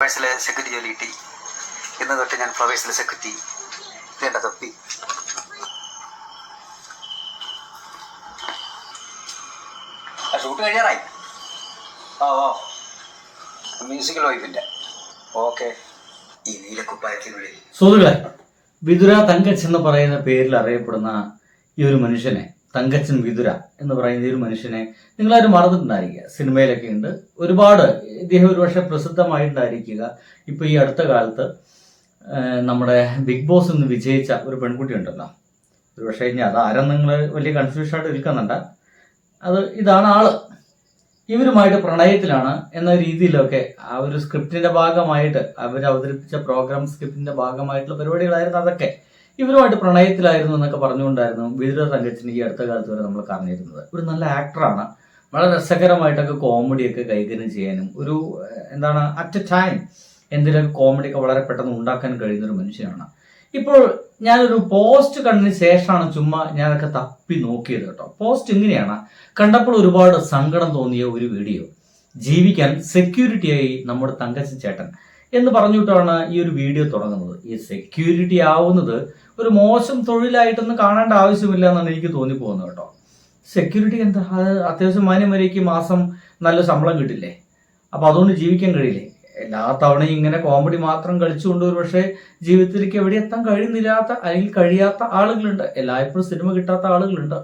ഫ്ലവേഴ്സിലെ security ജോലി കിട്ടി. ഇന്ന് തൊട്ട് ഞാൻ ഫ്ലവേഴ്സിലെ സെക്യൂരിറ്റി വേണ്ട തൊപ്പി. ഷൂട്ട് കഴിയാറായി ഓ ഓ. മ്യൂസിക്കൽ വൈഫിന്റെ ഓക്കെ. ഈ നീലക്കുപ്പായത്തിനുള്ളിൽ. സുഹൃത്തുക്കളെ വിതുര തങ്കച്ച് എന്ന് പറയുന്ന പേരിൽ അറിയപ്പെടുന്ന ഈ ഒരു മനുഷ്യനെ തങ്കച്ചൻ വിതുര എന്ന് പറയുന്ന ഒരു മനുഷ്യനെ നിങ്ങളാരും മറന്നിട്ടുണ്ടായിരിക്കുക. സിനിമയിലൊക്കെ ഉണ്ട്. ഒരുപാട് ഇദ്ദേഹം ഒരുപക്ഷെ പ്രസിദ്ധമായിട്ടുണ്ടായിരിക്കുക. ഇപ്പൊ ഈ അടുത്ത കാലത്ത് നമ്മുടെ ബിഗ് ബോസ് ഒന്ന് വിജയിച്ച ഒരു പെൺകുട്ടി ഉണ്ടല്ലോ. ഒരുപക്ഷെ ഇനി അത് ആരും നിങ്ങൾ വലിയ കൺഫ്യൂഷൻ ആയിട്ട് നിൽക്കുന്നുണ്ട്. അത് ഇതാണ് ആൾ. ഇവരുമായിട്ട് പ്രണയത്തിലാണ് എന്ന രീതിയിലൊക്കെ ആ ഒരു സ്ക്രിപ്റ്റിന്റെ ഭാഗമായിട്ട് അവർ അവതരിപ്പിച്ച പ്രോഗ്രാം സ്ക്രിപ്റ്റിന്റെ ഭാഗമായിട്ടുള്ള പരിപാടികളായിരുന്നു അതൊക്കെ. ഇവരുമായിട്ട് പ്രണയത്തിലായിരുന്നു എന്നൊക്കെ പറഞ്ഞുകൊണ്ടായിരുന്നു വിതുര രംഗത്തിന് ഈ അടുത്ത കാലത്ത് വരെ നമ്മൾ പറഞ്ഞിരുന്നത് ഒരു നല്ല ആക്ടറാണ് വളരെ രസകരമായിട്ടൊക്കെ കോമഡിയൊക്കെ കൈകാര്യം ചെയ്യാനും ഒരു എന്താണ് അറ്റ് എ ടൈം എന്തെങ്കിലുമൊക്കെ കോമഡിയൊക്കെ വളരെ പെട്ടെന്ന് ഉണ്ടാക്കാൻ കഴിയുന്ന ഒരു മനുഷ്യനാണ്. ഇപ്പോൾ ഞാനൊരു പോസ്റ്റ് കണ്ടതിന് ശേഷമാണ് ചുമ്മാ ഞാനൊക്കെ തപ്പി നോക്കിയത് കേട്ടോ. പോസ്റ്റ് ഇങ്ങനെയാണ്. കണ്ടപ്പോൾ ഒരുപാട് സങ്കടം തോന്നിയ ഒരു വീഡിയോ. ജീവിക്കാൻ സെക്യൂരിറ്റിയായി നമ്മുടെ തങ്കച്ചൻ ചേട്ടൻ എന്ന് പറഞ്ഞിട്ടാണ് ഈ ഒരു വീഡിയോ തുടങ്ങുന്നത്. ഈ സെക്യൂരിറ്റി ആവുന്നത് ഒരു മോശം തൊഴിലായിട്ടൊന്നും കാണേണ്ട ആവശ്യമില്ല എന്നാണ് എനിക്ക് തോന്നിപ്പോകുന്നത് കേട്ടോ. സെക്യൂരിറ്റി എന്താ? അത് അത്യാവശ്യം മാന്യമരയ്ക്ക് മാസം നല്ല ശമ്പളം കിട്ടില്ലേ? അപ്പൊ അതുകൊണ്ട് ജീവിക്കാൻ കഴിയില്ലേ? എല്ലാ തവണയും ഇങ്ങനെ കോമഡി മാത്രം കളിച്ചുകൊണ്ട് ഒരു പക്ഷേ ജീവിതത്തിലേക്ക് എവിടെ എത്താൻ കഴിയുന്നില്ലാത്ത അല്ലെങ്കിൽ കഴിയാത്ത ആളുകളുണ്ട്. എല്ലായ്പ്പോഴും സിനിമ കിട്ടാത്ത ആളുകളുണ്ട്.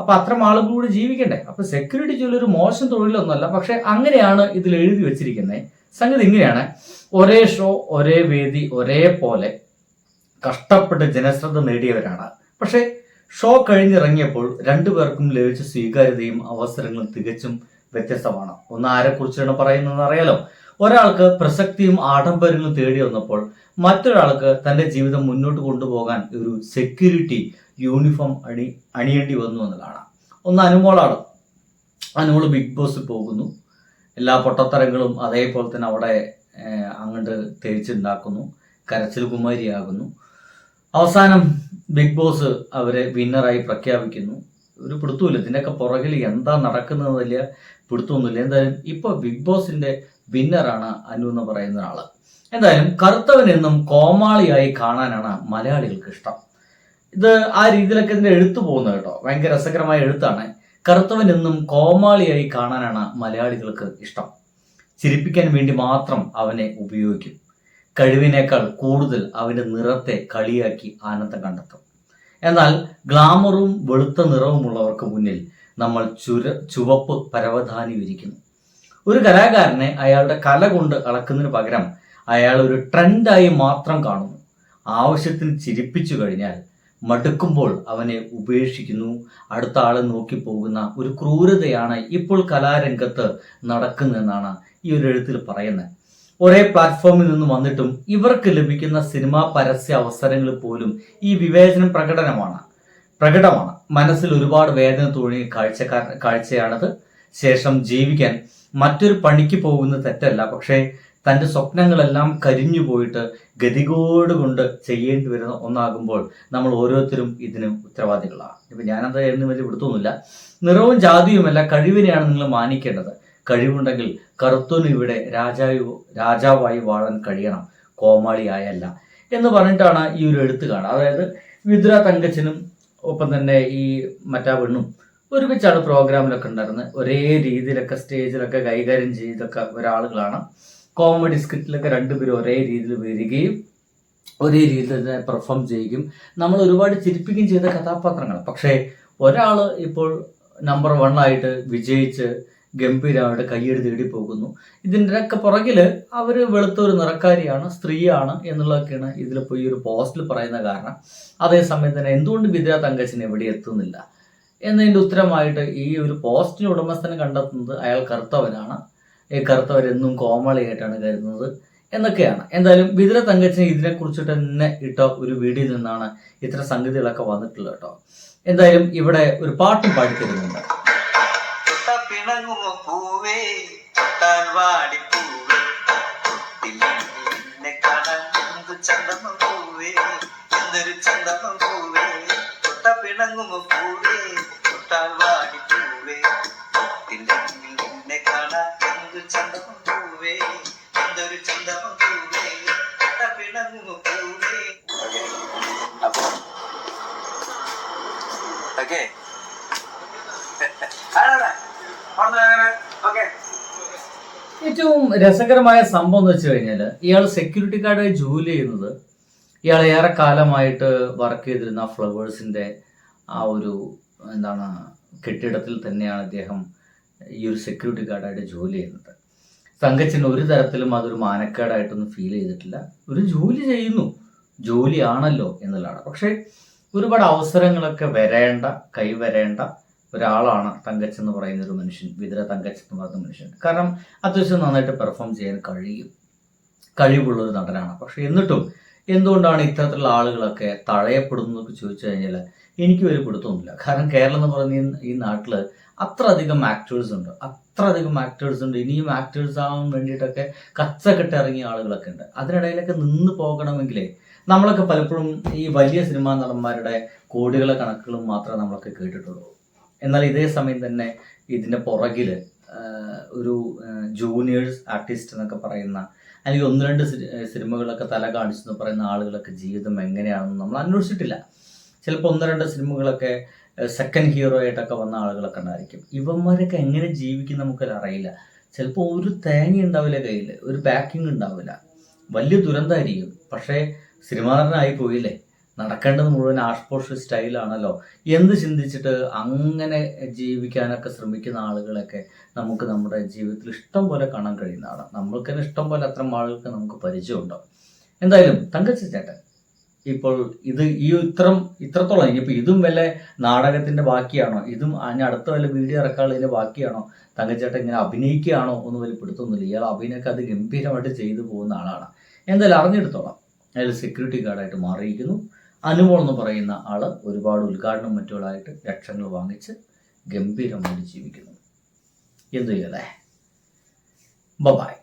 അപ്പൊ അത്ര ആളുകൾ കൂടി ജീവിക്കണ്ടേ? അപ്പൊ സെക്യൂരിറ്റി ജോലി ഒരു മോശം തൊഴിലൊന്നുമല്ല. പക്ഷെ അങ്ങനെയാണ് ഇതിൽ എഴുതി വെച്ചിരിക്കുന്നത്. സംഗതി ഇങ്ങനെയാണ്. ഒരേ ഷോ ഒരേ വേദി ഒരേപോലെ കഷ്ടപ്പെട്ട് ജനശ്രദ്ധ നേടിയവരാണ്. പക്ഷേ ഷോ കഴിഞ്ഞിറങ്ങിയപ്പോൾ രണ്ടുപേർക്കും ലഭിച്ച സ്വീകാര്യതയും അവസരങ്ങളും തികച്ചും വ്യത്യസ്തമാണ്. ഒന്ന് ആരെക്കുറിച്ചാണ് പറയുന്നതെന്ന് അറിയാലോ? ഒരാൾക്ക് പ്രസക്തിയും ആഡംബരങ്ങളും തേടി വന്നപ്പോൾ മറ്റൊരാൾക്ക് തന്റെ ജീവിതം മുന്നോട്ട് കൊണ്ടുപോകാൻ ഒരു സെക്യൂരിറ്റി യൂണിഫോം അണി അണിയേണ്ടി വന്നു എന്നതാണ് ഒന്ന് അനുമോളാണ്. അനുമോൾ ബിഗ് ബോസ് പോകുന്നു. എല്ലാ പൊട്ടത്തരങ്ങളും അതേപോലെ തന്നെ അവിടെ അങ്ങോട്ട് തേച്ചുണ്ടാക്കുന്നു. കരച്ചിൽ കുമാരിയാകുന്നു. അവസാനം ബിഗ് ബോസ് അവരെ വിന്നറായി പ്രഖ്യാപിക്കുന്നു. ഒരു പിടുത്തമില്ല ഇതിന്റെയൊക്കെ പുറകിൽ എന്താ നടക്കുന്നത് വലിയ പിടുത്തമൊന്നുമില്ല. എന്തായാലും ഇപ്പൊ ബിഗ് ബോസിന്റെ വിന്നറാണ് അനു എന്ന് പറയുന്ന ആൾ എന്തായാലും കറുത്തവൻ എന്നും കോമാളിയായി കാണാനാണ് മലയാളികൾക്ക് ഇഷ്ടം. ഇത് ആ രീതിയിലൊക്കെ ഇതിന്റെ എഴുത്ത് പോകുന്നത് കേട്ടോ. ഭയങ്കര രസകരമായ എഴുത്താണ്. കറുത്തവൻ എന്നും കോമാളിയായി കാണാനാണ് മലയാളികൾക്ക് ഇഷ്ടം. ചിരിപ്പിക്കാൻ വേണ്ടി മാത്രം അവനെ ഉപയോഗിക്കും. കഴിവിനേക്കാൾ കൂടുതൽ അവന്റെ നിറത്തെ കളിയാക്കി ആനന്ദം കണ്ടെത്തും. എന്നാൽ ഗ്ലാമറും വെളുത്ത നിറവുമുള്ളവർക്ക് മുന്നിൽ നമ്മൾ ചുര ചുവപ്പ് പരവധാനി വിരിക്കുന്നു. ഒരു കലാകാരനെ അയാളുടെ കല കൊണ്ട് അളക്കുന്നതിന് പകരം അയാൾ ഒരു ട്രെൻഡായി മാത്രം കാണുന്നു. ആവശ്യത്തിന് ചിരിപ്പിച്ചു കഴിഞ്ഞാൽ മടുക്കുമ്പോൾ അവനെ ഉപേക്ഷിക്കുന്നു. അടുത്ത ആളെ നോക്കി പോകുന്ന ഒരു ക്രൂരതയാണ് ഇപ്പോൾ കലാരംഗത്ത് നടക്കുന്നതെന്നാണ് ഈ ഒരു എഴുത്തിൽ പറയുന്നത്. ഒരേ പ്ലാറ്റ്ഫോമിൽ നിന്ന് വന്നിട്ടും ഇവർക്ക് ലഭിക്കുന്ന സിനിമാ പരസ്യ അവസരങ്ങൾ പോലും ഈ വിവേചനം പ്രകടനമാണ്. പ്രകടമാണ്. മനസ്സിൽ ഒരുപാട് വേദന തോന്നിയ കാഴ്ചക്കാർ കാഴ്ചയാണത്. ശേഷം ജീവിക്കാൻ മറ്റൊരു പണിക്ക് പോകുന്ന തെറ്റല്ല. പക്ഷേ തന്റെ സ്വപ്നങ്ങളെല്ലാം കരിഞ്ഞു പോയിട്ട് ഗതികോട് കൊണ്ട് ചെയ്യേണ്ടി വരുന്ന ഒന്നാകുമ്പോൾ നമ്മൾ ഓരോരുത്തരും ഇതിന് ഉത്തരവാദികളാണ്. ഇപ്പൊ ഞാനത് എന്നും വലിയ വിടുത്തൊന്നുമില്ല നിറവും ജാതിയുമല്ല കഴിവിനെയാണ് നിങ്ങൾ മാനിക്കേണ്ടത്. കഴിവുണ്ടെങ്കിൽ കറുത്തുനു ഇവിടെ രാജാവ് രാജാവായി വാഴാൻ കഴിയണം. കോമാളിയായല്ല. എന്ന് പറഞ്ഞിട്ടാണ് ഈ ഒരു എഴുത്ത് കാണുക. അതായത് വിദ്ര തങ്കച്ചനും ഒപ്പം തന്നെ ഈ മറ്റാ പെണ്ണും ഒരുമിച്ചാണ് പ്രോഗ്രാമിലൊക്കെ ഉണ്ടായിരുന്നത്. ഒരേ രീതിയിലൊക്കെ സ്റ്റേജിലൊക്കെ കൈകാര്യം ചെയ്തൊക്കെ ഒരാളുകളാണ്. കോമഡി സ്ക്രിപ്റ്റിലൊക്കെ രണ്ടുപേരും ഒരേ രീതിയിൽ വരികയും ഒരേ രീതിയിൽ തന്നെ പെർഫോം ചെയ്യുകയും നമ്മൾ ഒരുപാട് ചിരിപ്പിക്കുകയും ചെയ്ത കഥാപാത്രങ്ങൾ പക്ഷേ ഒരാൾ ഇപ്പോൾ നമ്പർ വൺ ആയിട്ട് വിജയിച്ച് ഗംഭീരമായിട്ട് കയ്യെടുത്ത് തേടി പോകുന്നു. ഇതിന്റെയൊക്കെ പുറകിൽ അവർ അവർ വെളുത്ത ഒരു നിറക്കാരിയാണ് സ്ത്രീയാണ് എന്നുള്ളതൊക്കെയാണ് ഇതിലിപ്പോൾ ഈ ഒരു പോസ്റ്റിൽ പറയുന്ന കാരണം. അതേസമയം തന്നെ എന്തുകൊണ്ട് വിദ്യാ തങ്കച്ചൻ എവിടെ എത്തുന്നില്ല? എന്നതിന്റെ ഉത്തരമായിട്ട് ഈ ഒരു പോസ്റ്റിന് ഉടമസ്ഥനെ കണ്ടെത്തുന്നത് അയാൾ കറുത്തവനാണ്. ഈ കറുത്തവരെന്നും കോമളിയായിട്ടാണ് കരുതുന്നത് എന്നൊക്കെയാണ്. എന്തായാലും വിതുര തങ്കച്ചന് ഇതിനെക്കുറിച്ചിട്ട് തന്നെ ഇട്ട ഒരു വീഡിയോയിൽ നിന്നാണ് ഇത്തരം സംഗതികളൊക്കെ വന്നിട്ടുള്ളത് കേട്ടോ. എന്തായാലും ഇവിടെ ഒരു പാട്ടും പാടിത്തരുന്നുണ്ട്. തിളങ്ങുമോ പൂവേ തൊട്ടാൽ പൂവേ. നിന്നെ കാണാൻ എന്തു ചന്ദമം പൂവേ? എന്തൊരു പൂവേ? തൊട്ട പിണങ്ങുമോ പൂവേ തൊട്ടാൽ വാടി പൂവേ നിന്നെ കാണാൻ എന്തു ചന്ദമം പൂവേ? എന്തൊരു ചന്ദമം പൂവേ? തൊട്ട പിണങ്ങുമോ പൂവേ. Okay. ഏറ്റവും രസകരമായ സംഭവം എന്ന് വെച്ച് കഴിഞ്ഞാൽ ഇയാൾ സെക്യൂരിറ്റി ഗാർഡായി ജോലി ചെയ്യുന്നത് ഇയാൾ ഏറെ കാലമായിട്ട് വർക്ക് ചെയ്തിരുന്ന ഫ്ലവേഴ്സിന്റെ ആ ഒരു എന്താണ് കെട്ടിടത്തിൽ തന്നെയാണ് അദ്ദേഹം ഈ ഒരു സെക്യൂരിറ്റി ഗാർഡായിട്ട് ജോലി ചെയ്യുന്നത്. തങ്കച്ചിന് ഒരു തരത്തിലും അതൊരു മാനക്കേടായിട്ടൊന്നും ഫീൽ ചെയ്തിട്ടില്ല. ഒരു ജോലി ചെയ്യുന്നു. ജോലിയാണല്ലോ എന്നുള്ളതാണ്. പക്ഷേ ഒരുപാട് അവസരങ്ങളൊക്കെ വരേണ്ട കൈവരേണ്ട ഒരാളാണ് തങ്കച്ച് എന്ന് പറയുന്ന ഒരു മനുഷ്യൻ വിതര തങ്കച്ച് എന്ന് പറയുന്ന മനുഷ്യൻ. കാരണം അത്യാവശ്യം നന്നായിട്ട് പെർഫോം ചെയ്യാൻ കഴിയും. കഴിവുള്ള ഒരു നടനാണ്. പക്ഷെ എന്നിട്ടും എന്തുകൊണ്ടാണ് ഇത്തരത്തിലുള്ള ആളുകളൊക്കെ തഴയപ്പെടുന്നതൊക്കെ ചോദിച്ചു കഴിഞ്ഞാൽ എനിക്ക് ഒരു പിടുത്തമൊന്നുമില്ല. കാരണം കേരളം എന്ന് പറയുന്ന ഈ- നാട്ടിൽ അത്ര അധികം ആക്ടേഴ്സ് ഉണ്ട്. അത്ര അധികം ആക്ടേഴ്സ് ഉണ്ട്. ഇനിയും ആക്ടേഴ്സ് ആവാൻ വേണ്ടിയിട്ടൊക്കെ കച്ചക്കെട്ട് ഇറങ്ങിയ ആളുകളൊക്കെ ഉണ്ട്. അതിനിടയിലൊക്കെ നിന്ന് പോകണമെങ്കിലേ നമ്മളൊക്കെ പലപ്പോഴും ഈ വലിയ സിനിമാ നടന്മാരുടെ കോടികളെ കണക്കുകളും മാത്രമേ നമ്മളൊക്കെ കേട്ടിട്ടുള്ളൂ. എന്നാൽ ഇതേ സമയം തന്നെ ഇതിന്റെ പുറകിൽ ഒരു ജൂനിയേഴ്സ് ആർട്ടിസ്റ്റ് എന്നൊക്കെ പറയുന്ന അല്ലെങ്കിൽ ഒന്ന് രണ്ട് സിനിമകളൊക്കെ തല കാണിച്ചു എന്ന് പറയുന്ന ആളുകളൊക്കെ ജീവിതം എങ്ങനെയാണെന്ന് നമ്മൾ അന്വേഷിച്ചിട്ടില്ല. ചിലപ്പോൾ ഒന്ന് രണ്ട് സിനിമകളൊക്കെ സെക്കൻഡ് ഹീറോ ആയിട്ടൊക്കെ വന്ന ആളുകളൊക്കെ ഉണ്ടായിരിക്കും. ഇവന്മാരൊക്കെ എങ്ങനെ ജീവിക്കും നമുക്കത് അറിയില്ല. ചിലപ്പോൾ ഒരു തേങ്ങ ഉണ്ടാവില്ല കയ്യിൽ ഒരു ബാക്കിംഗ് ഉണ്ടാവില്ല. വലിയ ദുരന്തമായിരിക്കും. പക്ഷേ സിനിമാ നടനായി പോയില്ലേ? നടക്കേണ്ടത് മുഴുവൻ ആഷ്പോഷ് സ്റ്റൈലാണല്ലോ. എന്ത് ചിന്തിച്ചിട്ട് അങ്ങനെ ജീവിക്കാനൊക്കെ ശ്രമിക്കുന്ന ആളുകളൊക്കെ നമുക്ക് നമ്മുടെ ജീവിതത്തിൽ ഇഷ്ടം പോലെ കാണാൻ കഴിയുന്നതാണ്. നമ്മൾക്ക് തന്നെ ഇഷ്ടം പോലെ അത്ര ആളുകൾക്ക് നമുക്ക് പരിചയമുണ്ടോ എന്തായാലും തങ്കച്ച ചേട്ടൻ ഇപ്പോൾ ഇത് ഈ ഇത്രം ഇത്രത്തോളം ഇനിയിപ്പോൾ ഇതും വല്ല നാടകത്തിന്റെ ബാക്കിയാണോ? ഇതും അതിന് അടുത്ത വല്ല വീഡിയോ ഇറക്കാനുള്ളതിന്റെ ബാക്കിയാണോ? തങ്കച്ചേട്ടൻ ഇങ്ങനെ അഭിനയിക്കുകയാണോ എന്ന് വലിയ പിടുത്തൊന്നുമില്ല. ഇയാൾ അഭിനയൊക്കെ അത് ഗംഭീരമായിട്ട് ചെയ്തു പോകുന്ന ആളാണ്. എന്തായാലും അറിഞ്ഞെടുത്തോളാം. അയാൾ സെക്യൂരിറ്റി ഗാർഡായിട്ട് മാറിയിരിക്കുന്നു. അനുമോൾ എന്ന് പറയുന്ന ആൾ ഒരുപാട് ഉദ്ഘാടനം മറ്റുകളായിട്ട് ലക്ഷങ്ങൾ വാങ്ങിച്ച് ഗംഭീരമായിട്ട് ജീവിക്കുന്നു. എന്തു ചെയ്യല്ലേ ബബായ്